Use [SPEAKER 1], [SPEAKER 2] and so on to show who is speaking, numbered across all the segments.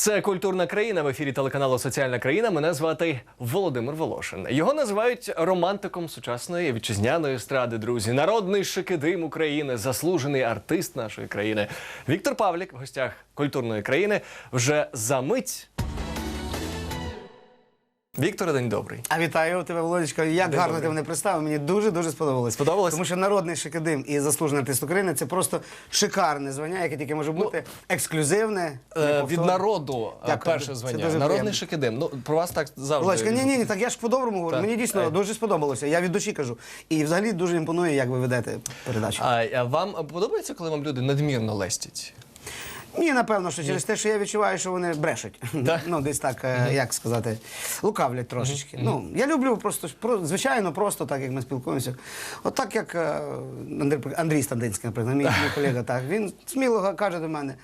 [SPEAKER 1] Це культурна країна в ефірі телеканалу Соціальна країна. Мене звати Володимир Волошин. Його називають романтиком сучасної вітчизняної естради. Друзі, народний шикидим України, заслужений артист нашої країни. Віктор Павлік в гостях культурної країни вже за мить. Віктор, день добрий.
[SPEAKER 2] А вітаю тебе, Володечко. Як
[SPEAKER 1] День
[SPEAKER 2] гарно
[SPEAKER 1] добрий.
[SPEAKER 2] ти мене представив. Мені дуже дуже сподобалось.
[SPEAKER 1] Сподобалось?
[SPEAKER 2] Тому що народний шикадим і заслужений артист України це просто шикарне звання, яке тільки може бути ексклюзивне.
[SPEAKER 1] Ну, Е, від народу е,
[SPEAKER 2] Дякую,
[SPEAKER 1] перше
[SPEAKER 2] це
[SPEAKER 1] звання.
[SPEAKER 2] дуже
[SPEAKER 1] Народний шикидим. Ну про вас так завжди.
[SPEAKER 2] Володечко, ні, ні, ні, так я ж по-доброму говорю.
[SPEAKER 1] Так.
[SPEAKER 2] Мені дійсно
[SPEAKER 1] Ай.
[SPEAKER 2] дуже сподобалося. Я від душі кажу. І взагалі дуже імпонує, як ви ведете передачу.
[SPEAKER 1] А, а вам подобається, коли вам люди надмірно лестять?
[SPEAKER 2] Ні, напевно, що через те, що я відчуваю, що вони брешуть.
[SPEAKER 1] Так?
[SPEAKER 2] ну, десь так, е, як сказати, лукавлять трошечки. Ну, я люблю просто, про- звичайно, просто так, як ми спілкуємося. От так, як е, Андрій, Андрій Стандинський, наприклад, мій, мій колега, так, він сміло каже до мене.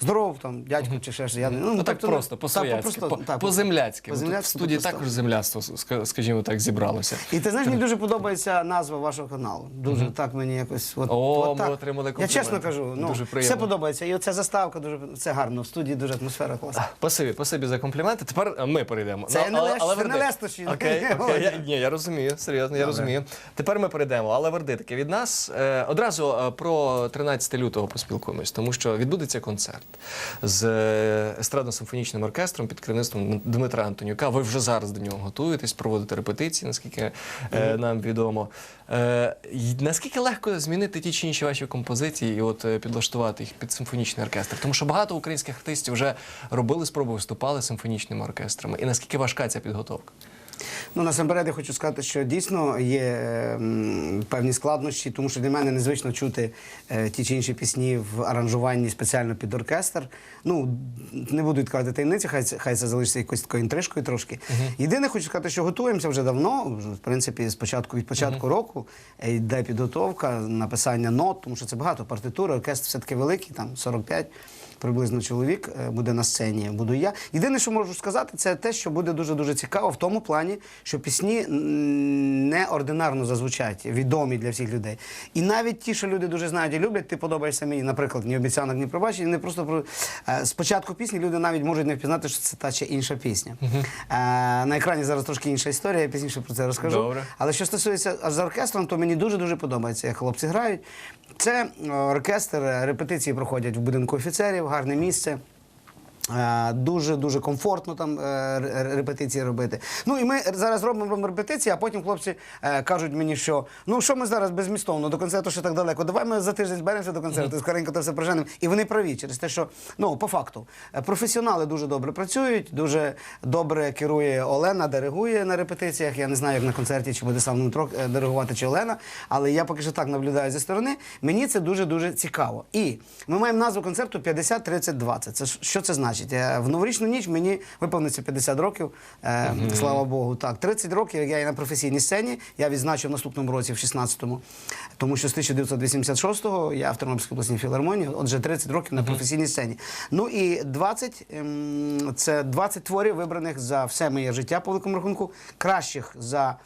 [SPEAKER 2] Здоров, там, дядько чи ще щось. Я, не-
[SPEAKER 1] Ну, так
[SPEAKER 2] тобто,
[SPEAKER 1] просто,
[SPEAKER 2] так,
[SPEAKER 1] по-свояцьки,
[SPEAKER 2] просто,
[SPEAKER 1] по-
[SPEAKER 2] так,
[SPEAKER 1] по-земляцьки. Бо тут В
[SPEAKER 2] по-земляцьки,
[SPEAKER 1] студії
[SPEAKER 2] по-простому.
[SPEAKER 1] також земляцтво, ска- скажімо так, зібралося.
[SPEAKER 2] І ти знаєш, мені дуже подобається назва вашого каналу. Дуже так мені якось. От,
[SPEAKER 1] О,
[SPEAKER 2] от
[SPEAKER 1] ми
[SPEAKER 2] так.
[SPEAKER 1] отримали
[SPEAKER 2] Я
[SPEAKER 1] комплімент.
[SPEAKER 2] чесно кажу, ну
[SPEAKER 1] Дуже
[SPEAKER 2] все подобається. І оця заставка дуже це гарно. В студії дуже атмосфера класна.
[SPEAKER 1] Спасибі, спасибі за компліменти. Тепер е, ми перейдемо.
[SPEAKER 2] Це не леш- це не
[SPEAKER 1] вердикт.
[SPEAKER 2] лестощі.
[SPEAKER 1] Окей, окей. Я, ні, я розумію, серйозно, я розумію. Тепер ми перейдемо. Але вердитки від нас е, одразу е, про 13 лютого поспілкуємось, тому що відбудеться концерт з естрадно-симфонічним оркестром під керівництвом Дмитра Антонюка. Ви вже зараз до нього готуєтесь, проводите репетиції, наскільки е, нам відомо. Е, наскільки легко змінити ті чи інші ваші композиції і от е, підлаштувати їх під симфонічний оркестр? Тому що багато українських артистів вже робили спроби, виступали з симфонічними оркестрами. І наскільки важка ця підготовка?
[SPEAKER 2] Ну насамперед я хочу сказати, що дійсно є певні складнощі, тому що для мене незвично чути е, ті чи інші пісні в аранжуванні спеціально під оркестр. Ну не буду відкривати таємниці, хай хай це залишиться якоюсь такою інтрижкою трошки. Єдине, хочу сказати, що готуємося вже давно. В принципі, з початку від початку року е, йде підготовка, написання нот, тому що це багато партитури, оркестр все таки великий, там 45 приблизно чоловік е, буде на сцені. Буду я. Єдине, що можу сказати, це те, що буде дуже дуже цікаво в тому плані, що пісні неординарно зазвучать, відомі для всіх людей. І навіть ті, що люди дуже знають і люблять, ти подобаєшся мені, наприклад, ні обіцянок, ні пробачень. Не просто про е, спочатку пісні люди навіть можуть не впізнати, що це та чи інша пісня. Е, на екрані зараз трошки інша історія, я пізніше про це розкажу.
[SPEAKER 1] Добре.
[SPEAKER 2] Але що стосується за оркестром, то мені дуже дуже подобається, як хлопці грають. Це оркестр, репетиції проходять в будинку офіцерів, гарне місце. Е, Дуже дуже комфортно там е, репетиції робити. Ну і ми зараз робимо, репетиції, а потім хлопці е, кажуть мені, що ну що ми зараз безмістовно до концерту ще так далеко. Давай ми за тиждень зберемося до концерту, скоренько то все проженемо. І вони праві через те, що ну по факту професіонали дуже добре працюють, дуже добре керує Олена, диригує на репетиціях. Я не знаю, як на концерті чи буде сам Дмитро диригувати чи Олена, але я поки що так наблюдаю зі сторони. Мені це дуже дуже цікаво. І ми маємо назву концерту 50 30 20 Це що це значить? Е, В новорічну ніч мені виповниться 50 років. е, Слава Богу. Так, 30 років я є на професійній сцені. Я відзначив в наступному році, в 16-му, тому що з 1986-го я в Тернопільській обласній філармонії. Отже, 30 років на професійній сцені. Ну і 20 ем, це 20 творів, вибраних за все моє життя по великому рахунку, кращих за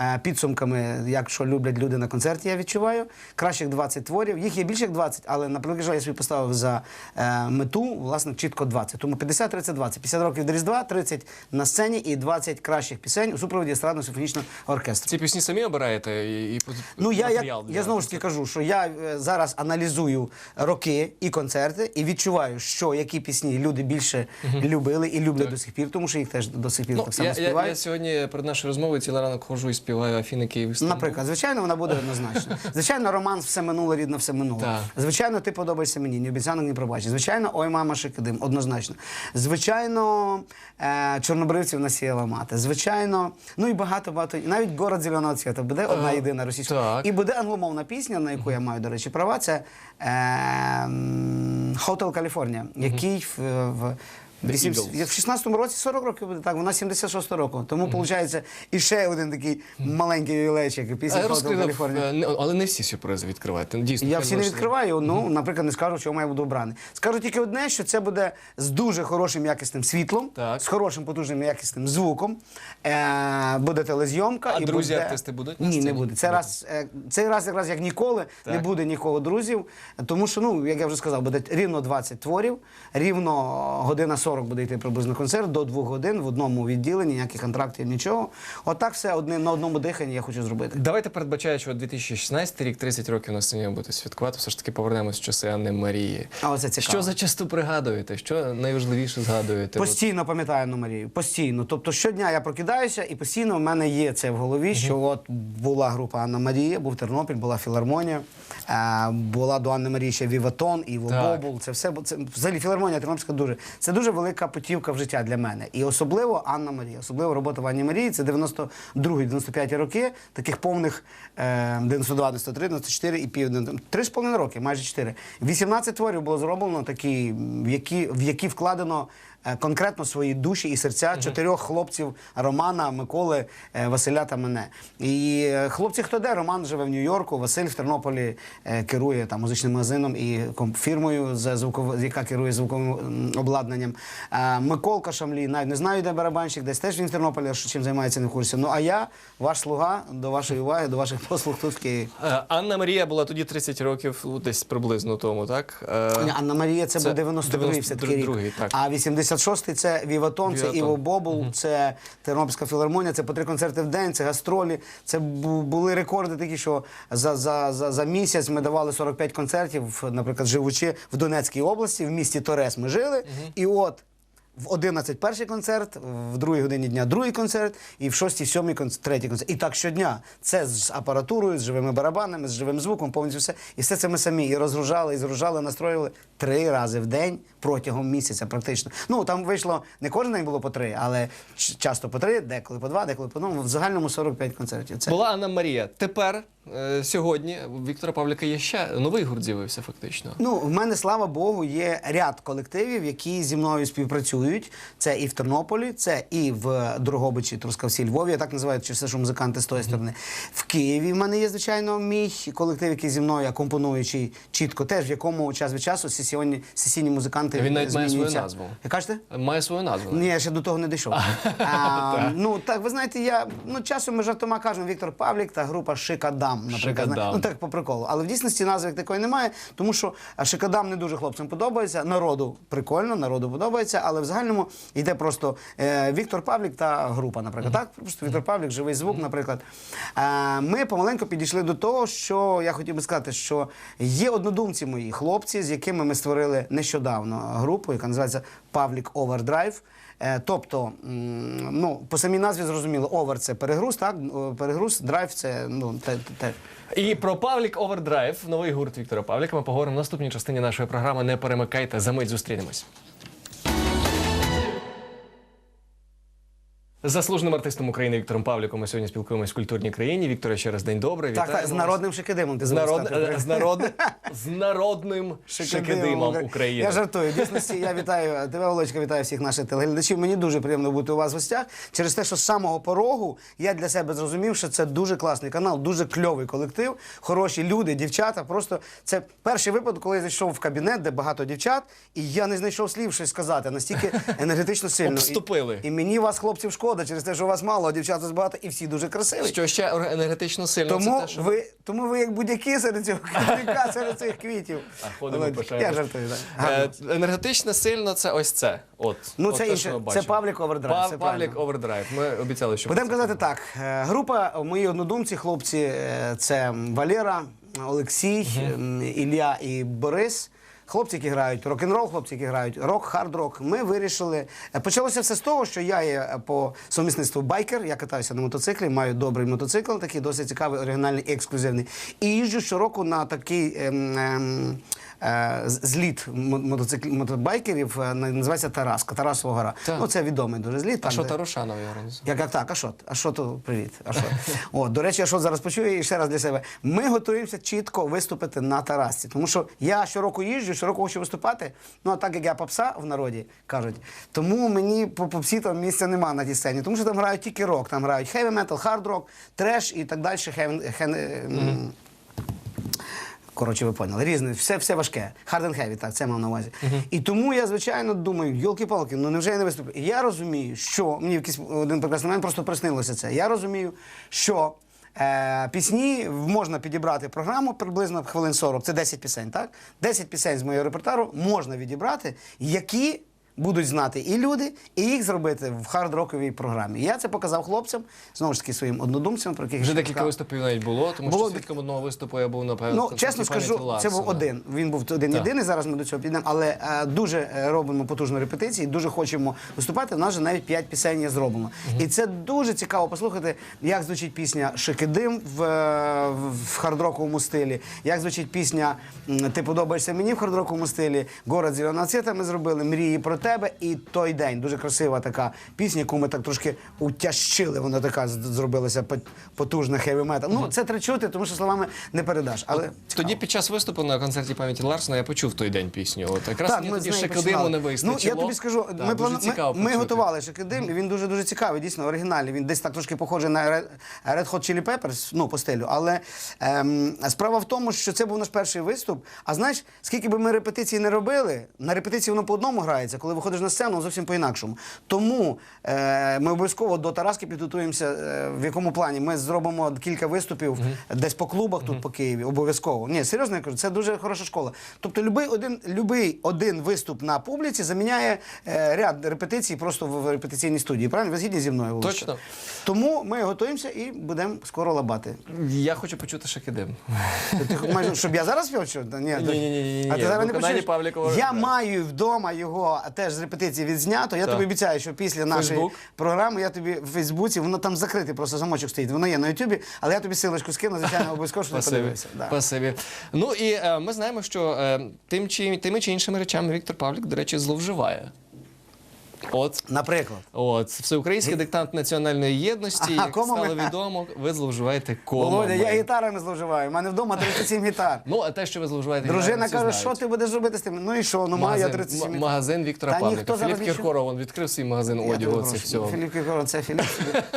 [SPEAKER 2] е, підсумками, якщо люблять люди на концерті, я відчуваю. Кращих 20 творів. Їх є більше як 20, але на я собі поставив за е, мету, власне, чітко 20. Тому 50, 30, 20. 50 років до Різдва, 30 на сцені і 20 кращих пісень у супроводі естрадно симфонічного оркестру.
[SPEAKER 1] Ці пісні самі обираєте і, і
[SPEAKER 2] Ну я, я,
[SPEAKER 1] матеріал для
[SPEAKER 2] я знову ж таки кажу, що я е, зараз аналізую роки і концерти і відчуваю, що які пісні люди більше любили і люблять до сих пір, тому що їх теж до сих пір
[SPEAKER 1] Ну,
[SPEAKER 2] так само
[SPEAKER 1] я, я,
[SPEAKER 2] співають.
[SPEAKER 1] я сьогодні перед нашою розмовою цілий ранок ходжу і співаю Афіни Київ. Стамбул».
[SPEAKER 2] Наприклад, звичайно, вона буде однозначно. Звичайно, романс все минуле, рідно, все минуле.
[SPEAKER 1] Так.
[SPEAKER 2] Звичайно, ти подобаєшся мені, ні обіцянок, ні пробачень. Звичайно, ой, мама шикидим, однозначно. Звичайно, е, чорнобривців насіяла мати. Звичайно, ну і багато багато. І навіть город зеленого цвіта буде одна
[SPEAKER 1] Е,
[SPEAKER 2] єдина російська.
[SPEAKER 1] так.
[SPEAKER 2] І буде англомовна пісня, на яку я маю, до речі, права. Це е, Каліфорнія, Hotel California, який в. в вісім- в 16-му році 40 років буде так, вона 76 року. Тому виходить і ще один такий маленький ювілейчик. Після California.
[SPEAKER 1] е, не- але не всі сюрпризи відкриваєте. Дійсно,
[SPEAKER 2] Я всі не відкриваю. Ну, наприклад, не скажу, чому я буду обраний. Скажу тільки одне, що це буде з дуже хорошим якісним світлом,
[SPEAKER 1] Так.
[SPEAKER 2] з хорошим потужним якісним звуком. Е, буде телезйомка.
[SPEAKER 1] А
[SPEAKER 2] і
[SPEAKER 1] друзі
[SPEAKER 2] буде...
[SPEAKER 1] артисти будуть
[SPEAKER 2] Ні, не буде. Це раз, е, цей раз якраз як ніколи не буде нікого друзів. Тому що, ну, як я вже сказав, буде рівно 20 творів, рівно година 40 40 буде йти приблизно концерт до двох годин в одному відділенні, ніяких контрактів, нічого. Отак все одне на одному диханні я хочу зробити.
[SPEAKER 1] Давайте передбачаючи, що 2016 рік, 30 років на сцені буде святкувати, все ж таки повернемось в часи Анни Марії.
[SPEAKER 2] А оце цікаво.
[SPEAKER 1] Що за часто пригадуєте? Що найважливіше згадуєте?
[SPEAKER 2] Постійно пам'ятаю Анну Марію. Постійно. Тобто щодня я прокидаюся, і постійно в мене є це в голові, що от була група Анна Марія, був Тернопіль, була філармонія, е, була до Анни Марії ще Віватон, Іво. Бобул. Це все це взагалі філармонія Тернопільська дуже. Це дуже велика путівка в життя для мене. І особливо Анна Марія. Особливо робота в Анні Марії. Це 92-95 роки, таких повних е, 92, 93, 94 і пів. Три з половиною роки, майже чотири. 18 творів було зроблено такі, в які, в які вкладено конкретно свої душі і серця чотирьох хлопців Романа, Миколи, е, Василя та мене. І е, хлопці, хто де, Роман живе в Нью-Йорку, Василь в Тернополі е, керує там музичним магазином і фірмою, за звуков... яка керує звуковим обладнанням. Е, Миколка Шамлій, навіть не знаю, де барабанщик, десь теж він в Тернополі, що чим займається, не в курсі. Ну а я, ваш слуга, до вашої уваги, до ваших послуг тут в Києві.
[SPEAKER 1] Е, Анна Марія була тоді 30 років, ну, десь приблизно тому, так? Е,
[SPEAKER 2] Анна Марія це,
[SPEAKER 1] це
[SPEAKER 2] був 92-й все-таки рік.
[SPEAKER 1] 92-й, так.
[SPEAKER 2] А 86-й це Віватон, це Іво Бобул, це Тернопільська філармонія, це по три концерти в день, це гастролі. Це були рекорди такі, що за, за, за, за місяць ми давали 45 концертів, наприклад, живучи в Донецькій області, в місті Торес ми жили. І от. В 11 перший концерт, в другій годині дня другий концерт, і в 6 сьомий концерт, третій концерт. І так щодня. Це з апаратурою, з живими барабанами, з живим звуком, повністю все. І все це ми самі і розгружали, і згружали, настроювали три рази в день протягом місяця, практично. Ну там вийшло не кожен день було по три, але часто по три, деколи по два, деколи по одному. В загальному 45 концертів. Це
[SPEAKER 1] Була Анна Марія. Тепер, е, сьогодні, у Віктора Павліка є ще новий гурт з'явився фактично.
[SPEAKER 2] Ну, в мене, слава Богу, є ряд колективів, які зі мною співпрацюють. Це і в Тернополі, це і в Дрогобичі, Трускавці, Львові, я так називаю, чи все, що музиканти з тої сторони. В Києві в мене є, звичайно, мій колектив, який зі мною акомпонуючий чітко, теж в якому час від часу сесійні, сесійні музиканти
[SPEAKER 1] Він навіть має свою
[SPEAKER 2] змінюються.
[SPEAKER 1] назву.
[SPEAKER 2] Ви кажете?
[SPEAKER 1] Має свою назву.
[SPEAKER 2] Ні, я ще до того не дійшов. а, ну так, ви знаєте, я ну часом ми жартома кажемо Віктор Павлік та група Шикадам, наприклад.
[SPEAKER 1] Шикадам.
[SPEAKER 2] Ну так по приколу. Але в дійсності назви як такої немає, тому що Шикадам не дуже хлопцям подобається. Народу прикольно, народу подобається, але в загальному йде просто е, Віктор Павлік та група, наприклад. Так, просто Віктор Павлік, живий звук, наприклад. Е, ми помаленьку підійшли до того, що я хотів би сказати, що є однодумці мої хлопці, з якими ми створили нещодавно групу, яка називається Павлік Овердрайв. Е, Тобто, ну, по самій назві зрозуміло, овер це перегруз, так? Перегруз, драйв це ну, те, те.
[SPEAKER 1] І про Павлік Овердрайв, новий гурт Віктора Павліка. Ми поговоримо в наступній частині нашої програми. Не перемикайте, за мить зустрінемось. Заслуженим артистом України Віктором Павліком ми сьогодні спілкуємось в культурній країні. Вікторе, ще раз день добрий.
[SPEAKER 2] Так, так, з народним шикидимом ти
[SPEAKER 1] з, народ... з, народ... з народним шикидимом України.
[SPEAKER 2] Я жартую. Дійсності я вітаю тебе, Володька, вітаю всіх наших телеглядачів. Мені дуже приємно бути у вас в гостях. Через те, що з самого порогу я для себе зрозумів, що це дуже класний канал, дуже кльовий колектив, хороші люди, дівчата. Просто це перший випадок, коли я зайшов в кабінет, де багато дівчат, і я не знайшов слів щось сказати. Настільки енергетично сильно.
[SPEAKER 1] Обступили.
[SPEAKER 2] І, і мені вас, хлопців, шкода, через те, що вас мало, а дівчат вас багато, і всі дуже красиві.
[SPEAKER 1] Що ще енергетично сильно
[SPEAKER 2] Тому
[SPEAKER 1] це те, що
[SPEAKER 2] ви, тому ви як будь-які серед цього квітника, серед цих квітів.
[SPEAKER 1] А, ходимо,
[SPEAKER 2] Володь,
[SPEAKER 1] пишаємось.
[SPEAKER 2] Я жартую, так. Гарно.
[SPEAKER 1] Е, енергетично сильно це ось це. От,
[SPEAKER 2] Ну,
[SPEAKER 1] от
[SPEAKER 2] це
[SPEAKER 1] те,
[SPEAKER 2] інше.
[SPEAKER 1] ми
[SPEAKER 2] Це
[SPEAKER 1] бачимо.
[SPEAKER 2] Павлік Овердрайв,
[SPEAKER 1] Пав-
[SPEAKER 2] це
[SPEAKER 1] Павлік. Овердрайв. Ми обіцяли, що
[SPEAKER 2] Будемо казати так. е, Група мої однодумці, хлопці, е, це Валера, Олексій, м, Ілля і Борис. Хлопці, які грають рок-н-рол, хлопці, які грають рок, хард-рок. Ми вирішили. е, Почалося все з того, що я є е, по сумісництву байкер. Я катаюся на мотоциклі, маю добрий мотоцикл, такий досить цікавий, оригінальний і ексклюзивний. І їжджу щороку на такий. ем, ем, Зліт мотоцикл мотобайкерів е, називається Тараска, Тарасова гора.
[SPEAKER 1] Так.
[SPEAKER 2] Ну це відомий дуже зліт.
[SPEAKER 1] А що
[SPEAKER 2] де-
[SPEAKER 1] Тарушанов я організував?
[SPEAKER 2] як, як так, Ашот? Ашоту, привіт. Ашот. О, до речі, Ашот зараз почує і ще раз для себе. Ми готуємося чітко виступити на Тарасці. Тому що я щороку їжджу, щороку хочу виступати. Ну а так як я попса в народі кажуть, тому мені по попсі там місця нема на тій сцені. Тому що там грають тільки рок, там грають хеві метал, хард рок, треш і так далі. Хев, хен, м, Коротше, ви поняли, різне, все, все важке. Hard and heavy, так, це мав на увазі. І тому я, звичайно, думаю, йолки-палки, ну невже я не виступлю? І я розумію, що мені в якийсь один прекрасний момент просто приснилося це. Я розумію, що е, пісні можна підібрати програму приблизно хвилин 40, це 10 пісень, так? 10 пісень з моєї репертуару можна відібрати, які будуть знати і люди, і їх зробити в хард-роковій програмі. Я це показав хлопцям, знову ж таки, своїм однодумцям, про яких
[SPEAKER 1] Вже декілька виступів навіть було, тому
[SPEAKER 2] Було
[SPEAKER 1] що свідком одного виступу я був напевно.
[SPEAKER 2] Ну, чесно скажу, це був один. Він був один єдиний. Зараз ми до цього підемо. Але е, дуже е, робимо потужну репетицію, дуже хочемо виступати. У нас вже навіть п'ять пісень є зроблено. І це дуже цікаво послухати, як звучить пісня Шикидим в, е, в хардроковому стилі, як звучить пісня Ти подобаєшся мені в хардроковому стилі. Город зелена ми зробили мрії про тебе. І той день дуже красива така пісня, яку ми так трошки утяжчили. Вона така зробилася пот- потужна хеві метал. Ну це треба чути, тому що словами не передаш. Але
[SPEAKER 1] Тоді під час виступу на концерті пам'яті Ларсона я почув той день пісню. От якраз
[SPEAKER 2] Так,
[SPEAKER 1] мені
[SPEAKER 2] ми
[SPEAKER 1] тоді
[SPEAKER 2] починали.
[SPEAKER 1] не вистачило.
[SPEAKER 2] Ну, я тобі скажу,
[SPEAKER 1] Так,
[SPEAKER 2] ми,
[SPEAKER 1] дуже
[SPEAKER 2] плану... ми, ми готували шикидим, і він дуже-дуже цікавий, дійсно оригінальний. Він десь так трошки похожий на Red Red Hot Chili Peppers, ну, по стилю. Але ем, справа в тому, що це був наш перший виступ. А знаєш, скільки би ми репетицій не робили, на репетиції воно по одному грається, коли виходиш на сцену, зовсім по-інакшому. Тому е, ми обов'язково до Тараски підготуємося, е, в якому плані. Ми зробимо кілька виступів десь по клубах тут по Києві. Обов'язково. Ні, серйозно я кажу, це дуже хороша школа. Тобто, любий один, любий один виступ на публіці заміняє е, ряд репетицій просто в, репетиційній студії. Правильно? Ви згідні зі мною? Володя?
[SPEAKER 1] Точно.
[SPEAKER 2] Тому ми готуємося і будемо скоро лабати.
[SPEAKER 1] Я хочу почути ще кидим.
[SPEAKER 2] Ти майже, щоб я зараз спів? Ні,
[SPEAKER 1] Ні-ні-ні-ні-ні.
[SPEAKER 2] А ти зараз не почуєш?
[SPEAKER 1] Павлікова
[SPEAKER 2] Я маю вдома його теж з репетиції відзнято. Я тобі обіцяю, що після нашої
[SPEAKER 1] Фейсбук?
[SPEAKER 2] програми я тобі в Фейсбуці, воно там закритий, просто замочок стоїть. Воно є на Ютубі, але я тобі силочку скину, звичайно, обов'язково, що ти
[SPEAKER 1] Спасибі.
[SPEAKER 2] подивився. Да.
[SPEAKER 1] Спасибі. Ну і е, ми знаємо, що е, тим чи, тими чи іншими речами Віктор Павлік, до речі, зловживає. От.
[SPEAKER 2] Наприклад.
[SPEAKER 1] От, всеукраїнський диктант національної єдності,
[SPEAKER 2] Ага,
[SPEAKER 1] як
[SPEAKER 2] комами.
[SPEAKER 1] стало відомо, ви зловживаєте комами.
[SPEAKER 2] Я гітарами зловживаю. У мене вдома 37 гітар.
[SPEAKER 1] Ну, а те, що ви зловживаєте
[SPEAKER 2] Дружина
[SPEAKER 1] гітарами, всі
[SPEAKER 2] каже,
[SPEAKER 1] знають.
[SPEAKER 2] що ти будеш робити з тим? Ну і що? Ну маю я
[SPEAKER 1] Магазин,
[SPEAKER 2] 37
[SPEAKER 1] м-
[SPEAKER 2] гітар.
[SPEAKER 1] магазин Віктора
[SPEAKER 2] Та ніхто
[SPEAKER 1] Філіп
[SPEAKER 2] зараз нічого-
[SPEAKER 1] Кіркоров, він відкрив свій магазин
[SPEAKER 2] Я
[SPEAKER 1] одягу. Це всього.
[SPEAKER 2] Філіп Кіркоров, це Філіп,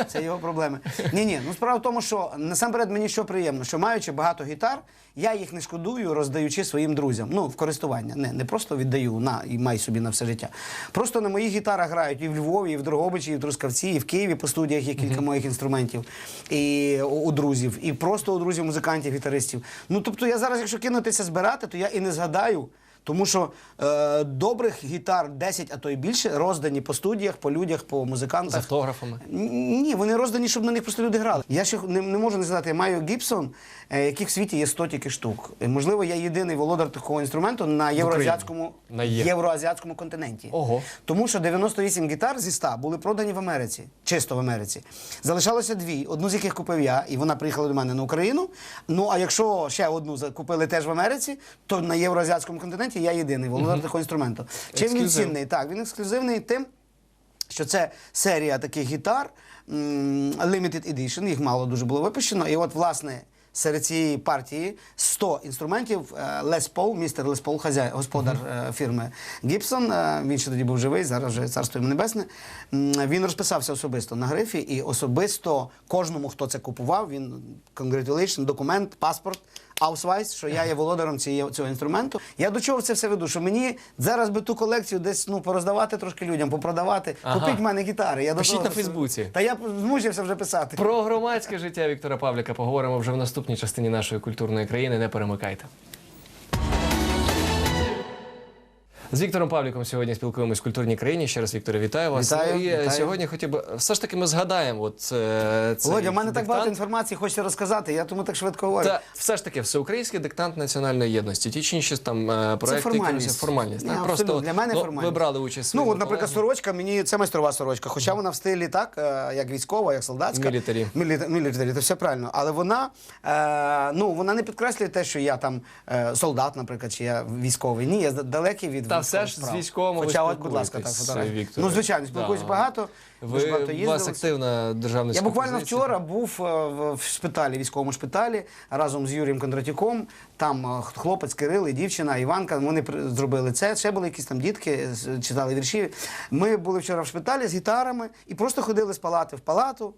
[SPEAKER 2] це його проблеми. Ні, ні. Ну справа в тому, що насамперед мені що приємно, що маючи багато гітар, я їх не шкодую, роздаючи своїм друзям. Ну, в користування. Не, не просто віддаю на і май собі на все життя. Просто на моїх гітарах грають і в Львові, і в Дрогобичі, і в Трускавці, і в Києві по студіях є кілька моїх інструментів, і у, у друзів, і просто у друзів музикантів, гітаристів. Ну тобто я зараз, якщо кинутися збирати, то я і не згадаю. Тому що е, добрих гітар 10, а то й більше роздані по студіях, по людях, по
[SPEAKER 1] З автографами.
[SPEAKER 2] Ні, вони роздані, щоб на них просто люди грали. Я ще не, не можу не сказати, я маю Гібсон, яких в світі є 100 тільки штук. Е, Можливо, я єдиний володар такого інструменту на євроазіатському,
[SPEAKER 1] На є.
[SPEAKER 2] євроазіатському континенті.
[SPEAKER 1] Ого.
[SPEAKER 2] Тому що 98 гітар зі 100 були продані в Америці, чисто в Америці. Залишалося дві, одну з яких купив я, і вона приїхала до мене на Україну. Ну а якщо ще одну закупили теж в Америці, то на євроазіатському континенті я єдиний володар такого інструменту. Чим він цінний? Так, він ексклюзивний тим, що це серія таких гітар, limited edition, їх мало дуже було випущено. І от, власне, серед цієї партії 100 інструментів Лес Пол, містер Лес Пол, хазяй, господар е, фірми Gibson, е, він ще тоді був живий, зараз вже царство йому небесне. Він розписався особисто на грифі і особисто кожному, хто це купував, він congratulation, документ, паспорт. Аусвайс, що я є володаром цієї, цього інструменту. Я до чого це все веду? Що мені зараз би ту колекцію десь ну пороздавати трошки людям, попродавати.
[SPEAKER 1] Ага.
[SPEAKER 2] Купіть в мене гітари. Я до
[SPEAKER 1] Пишіть
[SPEAKER 2] того
[SPEAKER 1] на Фейсбуці.
[SPEAKER 2] Та я змучився вже писати.
[SPEAKER 1] Про громадське життя Віктора Павліка поговоримо вже в наступній частині нашої культурної країни. Не перемикайте. З Віктором Павліком сьогодні спілкуємось в культурній країні. Ще раз, Вікторе, вітаю вас.
[SPEAKER 2] Вітаю,
[SPEAKER 1] Ну, і
[SPEAKER 2] вітаю.
[SPEAKER 1] сьогодні хотів би все ж таки ми згадаємо. От, е, цей
[SPEAKER 2] Володя, в мене так
[SPEAKER 1] диктант.
[SPEAKER 2] багато інформації, хочеться розказати, я тому так швидко говорю.
[SPEAKER 1] Та все ж таки всеукраїнський диктант національної єдності. Ті чи інші там е, проекти,
[SPEAKER 2] це формальність.
[SPEAKER 1] якісь формальність.
[SPEAKER 2] Ні,
[SPEAKER 1] так?
[SPEAKER 2] абсолютно.
[SPEAKER 1] Просто
[SPEAKER 2] для мене
[SPEAKER 1] ну,
[SPEAKER 2] формальність.
[SPEAKER 1] ви брали участь.
[SPEAKER 2] Ну,
[SPEAKER 1] своїми
[SPEAKER 2] от, наприклад,
[SPEAKER 1] колегами.
[SPEAKER 2] сорочка, мені це майстрова сорочка, хоча вона в стилі так, е, як військова, як солдатська.
[SPEAKER 1] Мілітарі.
[SPEAKER 2] Міліта- Мілітарі, це все правильно. Але вона, е, ну, вона не підкреслює те, що я там е, солдат, наприклад, чи я військовий. Ні, я далекий від
[SPEAKER 1] Та все ж з
[SPEAKER 2] справ.
[SPEAKER 1] військовими
[SPEAKER 2] Хоча, от, будь ласка, так.
[SPEAKER 1] Вікторе.
[SPEAKER 2] Ну, звичайно, спілкуюсь
[SPEAKER 1] Да.
[SPEAKER 2] багато. дуже багато
[SPEAKER 1] Ви, у вас активна державна
[SPEAKER 2] Я буквально вчора був е, в в шпиталі, військовому шпиталі, разом з Юрієм Кондратюком. Там е, хлопець Кирил і дівчина Іванка. Вони при- зробили це. Ще були якісь там дітки, з- читали вірші. Ми були вчора в шпиталі з гітарами і просто ходили з палати в палату.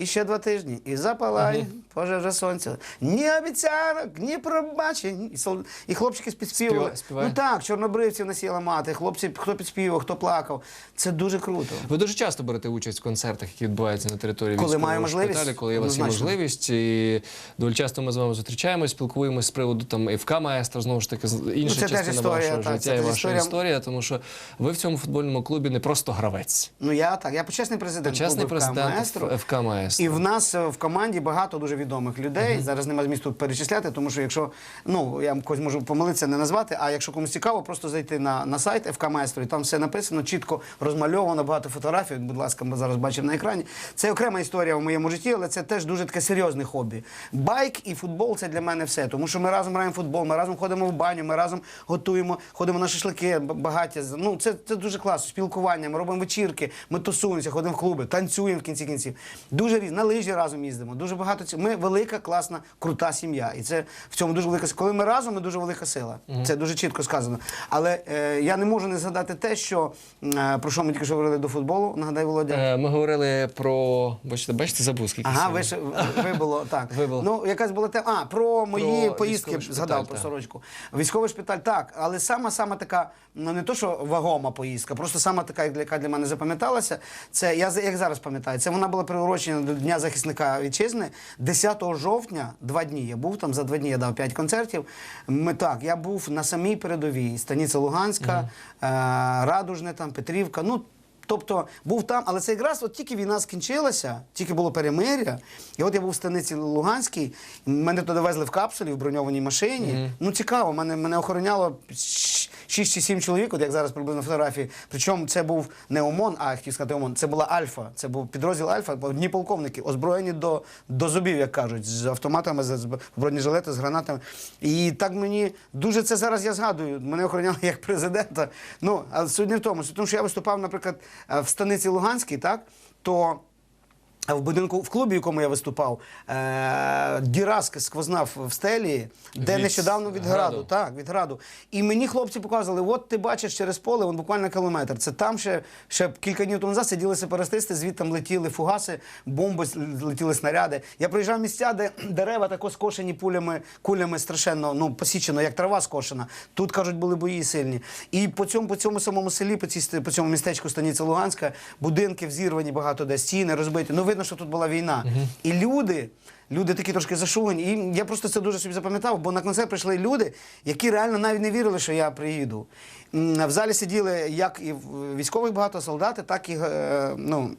[SPEAKER 2] І ще два тижні, і запалай, запалає пожежа сонця. Ні обіцянок, ні пробачень. І, сол- і хлопчики підспівали.
[SPEAKER 1] Співа- співає?
[SPEAKER 2] Ну так, чорнобривців насіла мати, хлопці, хто підспівав, хто плакав. Це дуже круто.
[SPEAKER 1] Ви дуже часто берете участь в концертах, які відбуваються на території
[SPEAKER 2] Коли
[SPEAKER 1] військового
[SPEAKER 2] маю можливість,
[SPEAKER 1] шпиталю, коли у вас є
[SPEAKER 2] однозначно.
[SPEAKER 1] можливість. І доволі часто ми з вами зустрічаємось, спілкуємось з приводу там ФК маестро, знову ж таки, з- інша
[SPEAKER 2] Ну, це теж
[SPEAKER 1] частина
[SPEAKER 2] історія,
[SPEAKER 1] вашого
[SPEAKER 2] так,
[SPEAKER 1] життя
[SPEAKER 2] це
[SPEAKER 1] і
[SPEAKER 2] теж
[SPEAKER 1] ваша історія.
[SPEAKER 2] історія.
[SPEAKER 1] тому що ви в цьому футбольному клубі не просто гравець.
[SPEAKER 2] Ну я так, я почесний президент.
[SPEAKER 1] Почесний
[SPEAKER 2] клубу «ФК
[SPEAKER 1] президент
[SPEAKER 2] «Маестро».
[SPEAKER 1] ФК Маестро.
[SPEAKER 2] І в нас е, в команді багато дуже відомих людей. Зараз нема змісту перечисляти, тому що якщо ну я когось можу помилитися, не назвати. А якщо комусь цікаво, просто зайти на, на сайт ФК Маестро, і там все написано, чітко розмальовано, багато фотографій. Будь ласка, ми зараз бачимо на екрані. Це окрема історія в моєму житті, але це теж дуже таке серйозне хобі. Байк і футбол це для мене все. Тому що ми разом граємо футбол, ми разом ходимо в баню, ми разом готуємо, ходимо на шашлики, багаття. Ну це, це дуже класно. Спілкування, ми робимо вечірки, ми тусуємося, ходимо в клуби, танцюємо в кінці кінців. Дуже різ- на лижі разом їздимо. Дуже багато ці- Ми велика, класна, крута сім'я. І це в цьому дуже велика сила. Коли ми разом, ми дуже велика сила. Це дуже чітко сказано. Але е, я не можу не згадати те, що е, про що ми тільки що говорили до футболу. Нагадай, Володя.
[SPEAKER 1] Е, Ми говорили про. Бачите, бачите, забув скільки.
[SPEAKER 2] Ага, ви, ще- ви було так.
[SPEAKER 1] Вибило.
[SPEAKER 2] Ну, якась була тема. А, про мої
[SPEAKER 1] Про
[SPEAKER 2] поїздки згадав
[SPEAKER 1] шпиталь,
[SPEAKER 2] про сорочку. Військовий шпиталь, так, але сама сама така, ну не то, що вагома поїздка, просто сама така, яка для мене запам'яталася. Це я як зараз пам'ятаю. Це вона була приурочена Дня захисника вітчизни. 10 жовтня, два дні. Я був там за два дні. Я дав п'ять концертів. Ми так, я був на самій передовій. Станиця Луганська, е, Радужне, там Петрівка. Ну Тобто був там, але це якраз от тільки війна скінчилася, тільки було перемиря. І от я був в станиці Луганській, мене туди везли в капсулі в броньованій машині. Ну цікаво, мене, мене охороняло 6 чи 7 чоловік, от як зараз приблизно фотографії. Причому це був не ОМОН, а хотів сказати ОМОН, це була Альфа. Це був підрозділ Альфа, одні полковники, озброєні до, до зубів, як кажуть, з автоматами, з, бронежилети, з гранатами. І так мені дуже це зараз я згадую. Мене охороняли як президента. Ну, але суть не в тому, суть в тому, що я виступав, наприклад, в станиці Луганській, так, то. В будинку в клубі, в якому я виступав, е- діра ск- сквозна в стелі, де
[SPEAKER 1] Від
[SPEAKER 2] нещодавно від
[SPEAKER 1] граду.
[SPEAKER 2] граду. Так, від граду. І мені хлопці показували, от ти бачиш через поле, он буквально кілометр. Це там ще, ще кілька днів тому назад сиділи сепаратисти, звідти летіли фугаси, бомби, летіли снаряди. Я приїжджав в місця, де дерева тако скошені пулями, кулями страшенно, ну, посічено, як трава скошена. Тут, кажуть, були бої сильні. І по цьому, по цьому самому селі, по, цій, по цьому містечку Станиця Луганська, будинки взірвані багато де, стіни розбиті. Ну, видно, що тут була війна. І люди. Люди такі трошки зашулені. І я просто це дуже собі запам'ятав, бо на концерт прийшли люди, які реально навіть не вірили, що я приїду. В залі сиділи як і військових багато солдати, так і е, ну,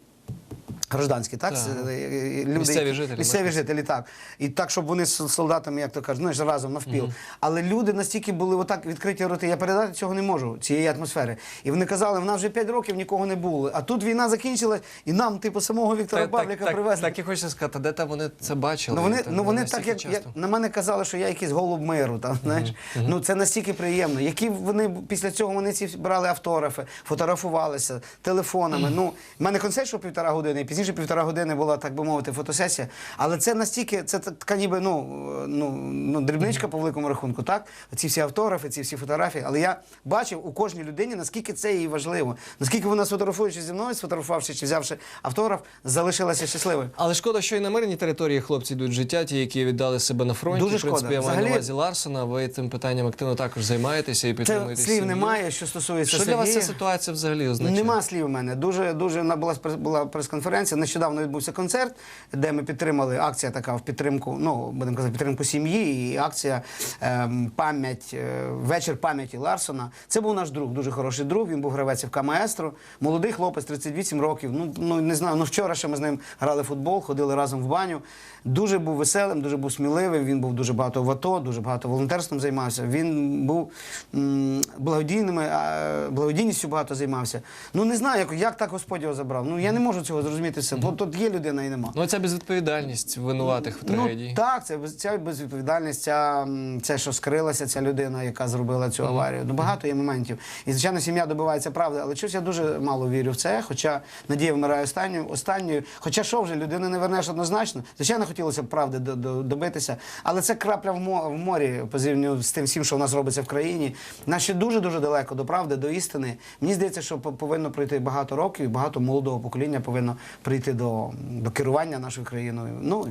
[SPEAKER 2] гражданські, так?
[SPEAKER 1] Так.
[SPEAKER 2] С- е, е, Люди,
[SPEAKER 1] Місцеві жителі,
[SPEAKER 2] Місцеві
[SPEAKER 1] так?
[SPEAKER 2] жителі, так. І так, щоб вони з солдатами, як то кажуть, знаєш, разом навпіл. Але люди настільки були отак відкриті роти, я передати цього не можу, цієї атмосфери. І вони казали, в нас вже 5 років нікого не було. А тут війна закінчилась, і нам, типу, самого Віктора
[SPEAKER 1] Так, так,
[SPEAKER 2] Павліка
[SPEAKER 1] так,
[SPEAKER 2] привезли.
[SPEAKER 1] так і хочеться сказати, де там вони це бачили.
[SPEAKER 2] Ну вони, ну вони так, як, як на мене казали, що я якийсь голуб миру. Там, знаєш. Ну це настільки приємно. Які вони після цього вони ці брали автографи, фотографувалися телефонами. Ну, в мене концерт що півтора години, пізніше півтора години була, так би мовити, фотосесія. Але це настільки, це така ніби ну, ну, ну, дрібничка по великому рахунку, так? Ці всі автографи, ці всі фотографії. Але я бачив у кожній людині, наскільки це їй важливо. Наскільки вона сфотографуючи зі мною, сфотографувавши чи взявши автограф, залишилася щасливою.
[SPEAKER 1] Але шкода, що і на мирній території хлопці йдуть в життя, ті, які віддали себе на фронті.
[SPEAKER 2] Дуже
[SPEAKER 1] в принципі,
[SPEAKER 2] шкода.
[SPEAKER 1] я маю на увазі Ларсона. Ви цим питанням активно також займаєтеся і
[SPEAKER 2] Це
[SPEAKER 1] підтримуєте.
[SPEAKER 2] слів
[SPEAKER 1] сім'ю.
[SPEAKER 2] немає, що стосується
[SPEAKER 1] Що для вас ця
[SPEAKER 2] Сергія.
[SPEAKER 1] ситуація взагалі означає?
[SPEAKER 2] Нема слів у мене. Дуже дуже на була була прес-конференція. Нещодавно відбувся концерт, де ми підтримали акція така в підтримку. Ну будемо казати, підтримку сім'ї. І акція ем, пам'ять е, вечір пам'яті Ларсона. Це був наш друг, дуже хороший друг. Він був гравець в Маестро. Молодий хлопець, 38 років. Ну ну не знаю. Ну вчора ще ми з ним грали в футбол, ходили разом в баню. Дуже був веселим, дуже був сміливим. Він був дуже багато в АТО, дуже багато волонтерством займався. Він був м, благодійними, благодійністю багато займався. Ну не знаю, як, як так Господь його забрав. Ну я не можу цього зрозуміти все. Бо тут є людина і нема.
[SPEAKER 1] Ну, ця безвідповідальність винуватих в трагедії.
[SPEAKER 2] Ну, так, це ця безвідповідальність, ця, це, що скрилася, ця людина, яка зробила цю аварію. Ну, багато є моментів. І, звичайно, сім'я добивається правди, але щось я дуже мало вірю в це. Хоча надія вмирає останньою, останньою. Хоча що вже, людину не вернеш однозначно. Звичайно, хотілося б правди до- до- добитися, але це крапля в, мо- в морі по зрівнянню з тим всім, що в нас робиться в країні. Нас ще дуже дуже далеко до правди, до істини. Мені здається, що по- повинно пройти багато років, і багато молодого покоління повинно прийти. Прийти до, до керування нашою країною. Ну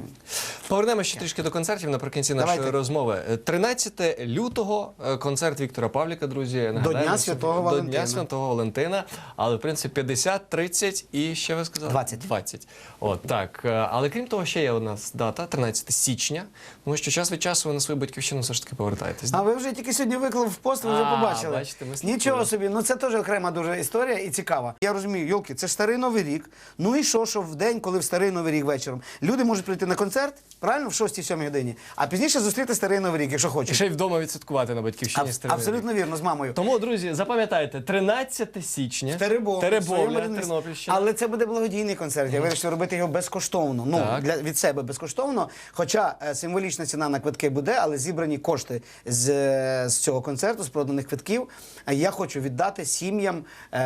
[SPEAKER 1] Повернемося ще трішки до концертів наприкінці нашої
[SPEAKER 2] Давайте.
[SPEAKER 1] розмови. Е, 13 лютого е, концерт Віктора Павліка, друзі. нагадаємо,
[SPEAKER 2] Дня Святого
[SPEAKER 1] До
[SPEAKER 2] Валентина.
[SPEAKER 1] Дня Святого Валентина. Але в принципі 50, 30 і ще ви сказали?
[SPEAKER 2] 20.
[SPEAKER 1] 20. От так. Е, Але крім того, ще є у нас дата 13 січня. Тому що час від часу ви на свою батьківщину все ж таки повертаєтесь.
[SPEAKER 2] А ви вже тільки сьогодні виклав в пост, ви вже
[SPEAKER 1] А,
[SPEAKER 2] побачили.
[SPEAKER 1] бачите, ми.
[SPEAKER 2] Нічого собі, ну це теж окрема дуже історія і цікава. Я розумію, йолки, це ж старий новий рік. Ну і що, що в день, коли в старий новий рік вечором, люди можуть прийти на концерт, правильно, в 6-7 годині, а пізніше зустріти старий новий рік, якщо
[SPEAKER 1] І ще й вдома відсвяткувати на батьківщині.
[SPEAKER 2] Аб-
[SPEAKER 1] Стерневі.
[SPEAKER 2] абсолютно вірно, з мамою.
[SPEAKER 1] Тому, друзі, запам'ятайте, 13 січня.
[SPEAKER 2] Своєму
[SPEAKER 1] Теребовля,
[SPEAKER 2] рідному-
[SPEAKER 1] Тернопільщина.
[SPEAKER 2] Але це буде благодійний концерт. Я вирішив робити його безкоштовно. Ну
[SPEAKER 1] Так.
[SPEAKER 2] для від себе безкоштовно. Хоча е, символічна ціна на квитки буде, але зібрані кошти з, е, з цього концерту, з проданих квитків, е, я хочу віддати сім'ям, е,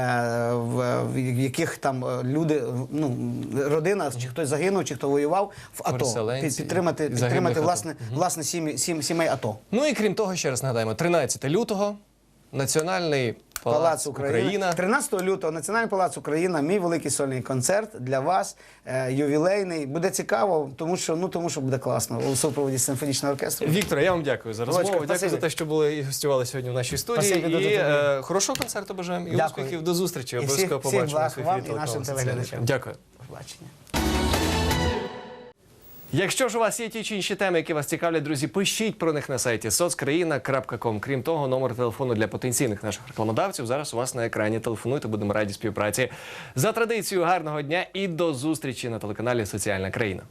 [SPEAKER 2] в, в яких там е, люди, ну родина, чи хтось загинув, чи хто воював в АТО. Під- Підтримати, підтримати
[SPEAKER 1] АТО.
[SPEAKER 2] власне, власне сім'ї сім, сімей АТО.
[SPEAKER 1] Ну і крім того, ще раз нагадаємо, 13 лютого Національний палац,
[SPEAKER 2] Палац України.
[SPEAKER 1] Україна.
[SPEAKER 2] 13 лютого Національний палац Україна. Мій великий сольний концерт для вас, е, ювілейний. Буде цікаво, тому що ну тому що буде класно у супроводі симфонічного оркестру.
[SPEAKER 1] Віктор, я вам дякую за розмову. Дякую за те, що були і гостювали сьогодні в нашій студії.
[SPEAKER 2] Спасибі
[SPEAKER 1] і е, хорошого концерту бажаємо і
[SPEAKER 2] Дякую.
[SPEAKER 1] успіхів. До зустрічі.
[SPEAKER 2] І всіх- всіх благ вам і нашим телеглядачам».
[SPEAKER 1] Дякую.
[SPEAKER 2] Побачення.
[SPEAKER 1] Якщо ж у вас є ті чи інші теми, які вас цікавлять, друзі, пишіть про них на сайті соцкраїна.ком. Крім того, номер телефону для потенційних наших рекламодавців зараз у вас на екрані. Телефонуйте, будемо раді співпраці. За традицією гарного дня і до зустрічі на телеканалі Соціальна країна.